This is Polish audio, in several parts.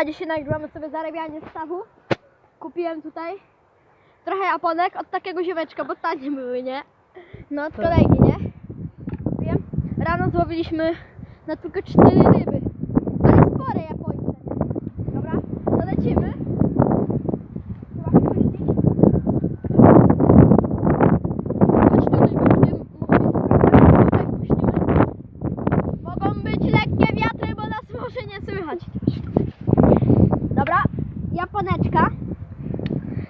A dzisiaj nagrywamy sobie zarabianie stawu. Kupiłem tutaj trochę japonek od takiego ziomeczka, bo tanie były, nie? No od kolegi, nie? Kupiłem. Rano złowiliśmy na tylko cztery ryby. Ale spore japońce, nie? Dobra, to lecimy. Chyba puścić. Chodź tutaj, bo tutaj mogą tutaj puścimy. Mogą być lekkie wiatry, bo nas może nie słychać. Dobra, japoneczka.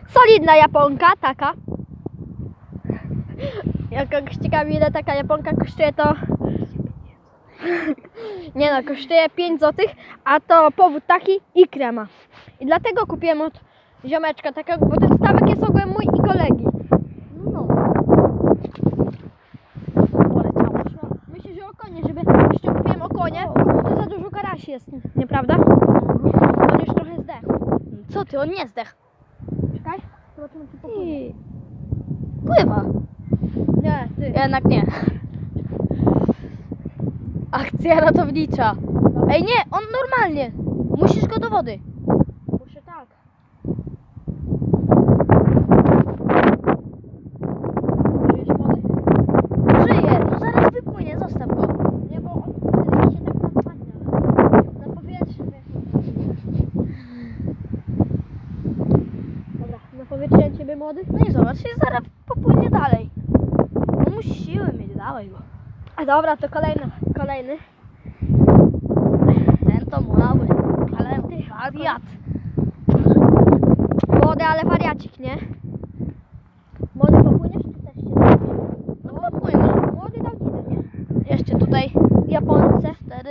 Solidna japonka, taka. Jak kogoś ciekawi ile taka japonka kosztuje to... Nie no, kosztuje 5 zł, a to powód taki i krema. I dlatego kupiłem od ziomeczka takiego, bo ten stawek jest ogółem mój i kolegi. No. Poleciało. Myślę, że okonie, żeby jeszcze kupiłem okonie, bo to za dużo karasi jest, nieprawda? On już trochę zdechł. Co ty, on nie zdech. Zobaczymy czy popłynie. Pływa. Nie, ty. Jednak nie. Akcja ratownicza. Ej nie, on normalnie. Musisz go do wody. I zaraz popłynie dalej. On musi siłę mieć, dawaj go. A dobra, to kolejny. Kolejny. Ten to mały, ale wariat. Młody, ale wariacik, nie? Młody popłyniesz czy też się No popłynie. Młody dał ci nie? Jeszcze tutaj Japonce. cztery.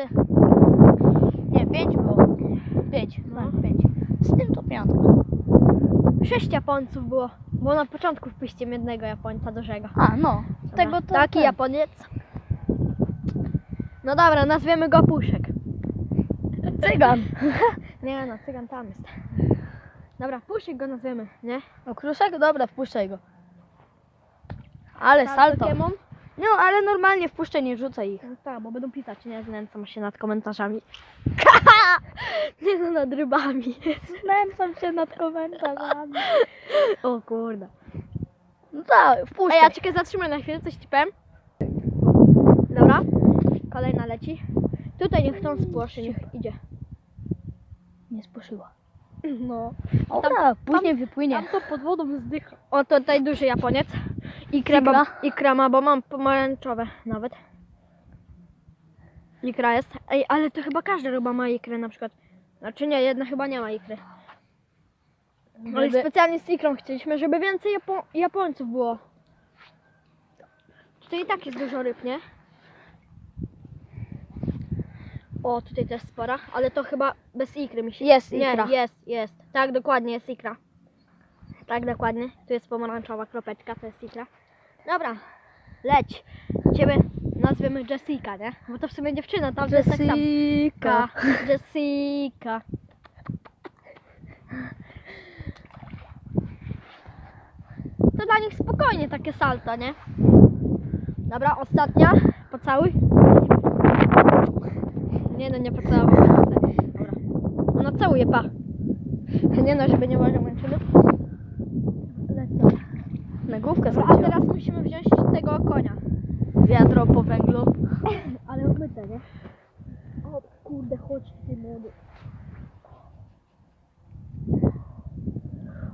Nie, pięć było. Pięć, No. pięć. Z tym to piątka. Sześć Japońców było, bo na początku wpuściłem jednego Japońca dużego. A, no. Tego to Taki ten. Japoniec. No dobra, nazwiemy go Puszek. Cygan. Nie no, cygan tam jest. Dobra, Puszek go nazwiemy, nie? Okruszek? Dobra, wpuszczaj go. Ale salto. Pokémon? No, ale normalnie wpuszczaj, nie rzucaj ich. No tak, bo będą pisać, nie znęcam się nad komentarzami. nie no, nad rybami. Znęcam się nad komentarzami. O kurde. No tak, Ej, wpuszczaj. ja czekaj, zatrzymaj na chwilę, coś ci powiem. Dobra, kolejna leci. Tutaj niech tą spłoszy, niech idzie. Nie spuszyła. No. Dobra, później wypłynie. Tam to pod wodą zdycha. O, to tutaj duży Japoniec. I krema, i krema, bo mam pomarańczowe nawet. Ikra jest. Ej, ale to chyba każda ryba ma ikrę na przykład. Znaczy nie, jedna chyba nie ma ikry. Ale Żeby- specjalnie z ikrą chcieliśmy, żeby więcej Japo Japońców było. Tutaj i tak jest dużo ryb, nie? O, tutaj też spora, ale to chyba bez ikry mi się... Jest Nie, ikra. jest, jest. Tak, dokładnie, jest ikra. Tak, dokładnie. Tu jest pomarańczowa kropeczka, to jest ikra. Dobra, leć. Ciebie nazwiemy Jessica, nie? Bo to w sumie dziewczyna, tam jest tak samo. Jessica. Jessica. To dla nich spokojnie takie salto, nie? Dobra, ostatnia. Pocałuj. Nie no, nie pocałuj. Dobra. No całuję, pa. Nie no, żeby nie było męczyny. Lecę. Na główkę a teraz musimy wziąć tego konia. Wiadro po węglu. Ale umyte, nie? O kurde, chodź ty młody.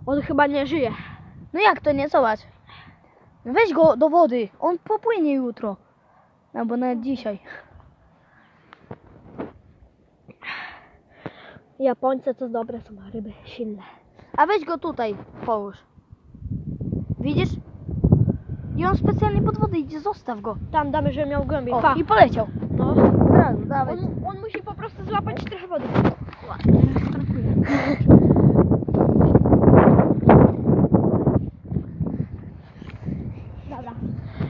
On chyba nie żyje. No jak to nie, zobacz. No Weź go do wody. On popłynie jutro. Albo nawet dzisiaj. Japońce to dobre są ryby, silne. A weź go tutaj, połóż. Widzisz? I on specjalnie pod wodę idzie, zostaw go. Tam damy, żeby miał głębiej. O, Pa. i poleciał. No. Od razu, dawaj. On, on musi po prostu złapać trochę wody. Dobra.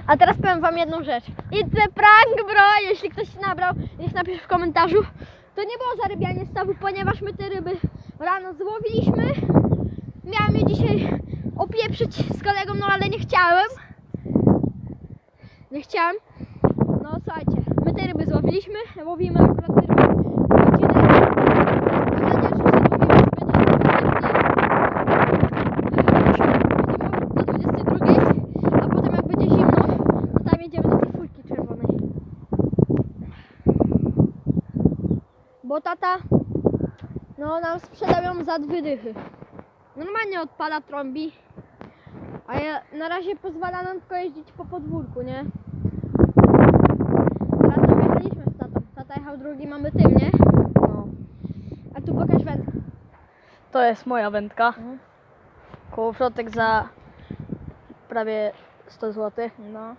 A teraz powiem wam jedną rzecz. It's a prank, bro! Jeśli ktoś się nabrał, niech napisze w komentarzu. To nie było zarybianie stawu, ponieważ my te ryby rano złowiliśmy. Miałem je dzisiaj opieprzyć z kolegą, no ale nie chciałem nie chciałam, No słuchajcie, my te ryby złowiliśmy, łowimy akurat te ryby godzinę. Bo tata, no nam sprzedał ją za dwie dychy. Normalnie odpada trąbi, a ja, na razie pozwala nam tylko jeździć po podwórku, nie? Drugi, mamy tym, nie? No. A tu pokaż wędkę. To jest moja wędka. Mhm. Kołowrotek za prawie 100 zł. No.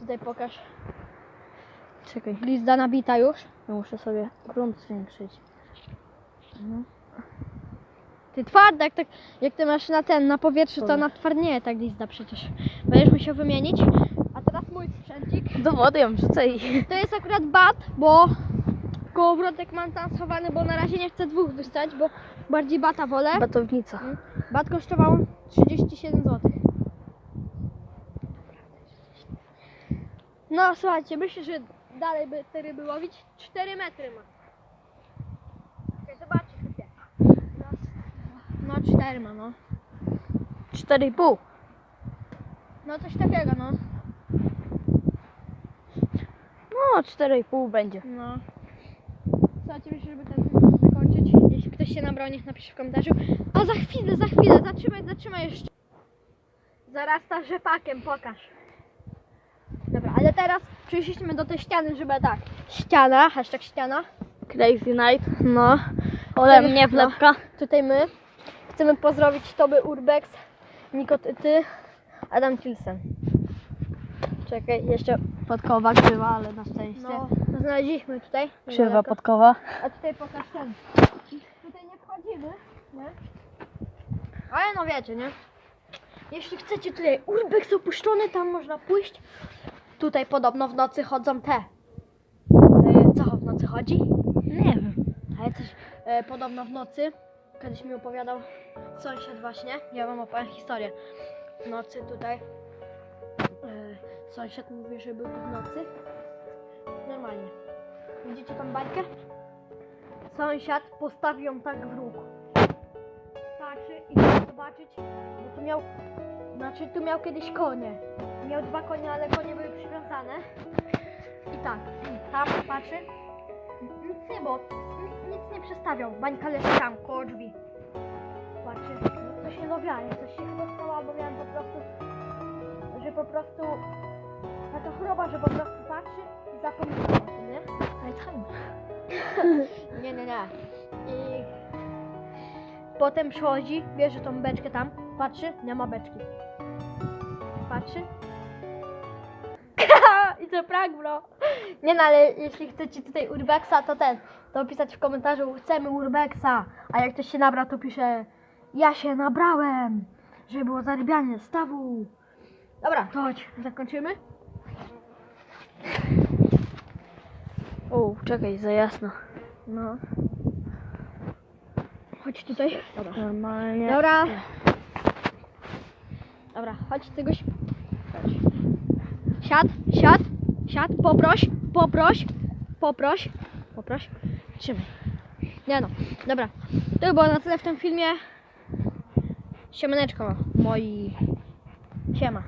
Tutaj pokaż. Czekaj, Glizda nabita już. ja muszę sobie grunt zwiększyć. Ty twarda, jak, tak, jak ty masz na ten, na powietrzu, to Dobra. natwardnieje ta glizda przecież. Będziesz musiał wymienić. A teraz mój sprzęcik. Do wody ją wrzucaj. To jest akurat bat, bo kołowrotek mam tam schowany, bo na razie nie chcę dwóch wystać, bo bardziej bata wolę. Batownica. Bat kosztował 37 zł. No słuchajcie, myślę, że dalej by te ryby łowić. 4 metry ma. Czekaj, Zobaczcie No 4 ma, no. 4,5. No coś takiego, no. No, 4,5 będzie. No. Słuchajcie, myślę, żeby ten film zakończyć. Jeśli ktoś się nabrał, niech napisze w komentarzu. A za chwilę, za chwilę, zatrzymaj, zatrzymaj jeszcze. Zaraz ta rzepakiem, pokaż. Dobra, ale teraz przyszliśmy do tej ściany, żeby tak. Ściana, hashtag ściana. Crazy Night. No. Ode mnie wlepka. Tutaj my chcemy pozdrowić Toby Urbex, Nikotyty, Adam Tilsen. Czekaj, jeszcze. Podkowa krzywa, ale na szczęście. No, znaleźliśmy tutaj. Krzywa niedaleko. podkowa. A tutaj pokaż ten. Tutaj nie wchodzimy, nie? Ale no wiecie, nie? Jeśli chcecie tutaj urbex opuszczony, tam można pójść. Tutaj podobno w nocy chodzą te. E, co w nocy chodzi? Nie wiem. Ale coś e, podobno w nocy. Kiedyś mi opowiadał sąsiad właśnie. Ja wam opowiem historię. W nocy tutaj sąsiad mówi, że był w nocy. Normalnie. Widzicie tą bańkę? Sąsiad postawił ją tak w róg. Patrzy i chce zobaczyć, bo tu miał, znaczy tu miał kiedyś konie. Miał dwa konie, ale konie były przywiązane. I tak, tam patrzy, nic nie, bo nic, nie przestawiał. Bańka leży tam, koło drzwi. Patrzy, coś nie dowiałem, coś się chyba stało, albo miałem po prostu, że po prostu taka choroba, że po prostu patrzy i zapomina o tym, nie? Alzheimer. Nie, nie, nie. I potem przychodzi, bierze tą beczkę tam, patrzy, nie ma beczki. Patrzy. I to prank, bro. Nie no, ale jeśli chcecie tutaj urbexa, to ten, to pisać w komentarzu, chcemy urbexa. A jak ktoś się nabrał, to pisze, ja się nabrałem, żeby było zarybianie stawu. Dobra, to chodź, zakończymy. O, czekaj, za jasno. No. Chodź tutaj. Dobra. Normalnie. Dobra. Dobra, chodź czegoś. Chodź. Siad, siad, siad, poproś, poproś, poproś, poproś. Trzymaj. Nie no, dobra. To by było na tyle w tym filmie. Siemaneczko, moi. Siema.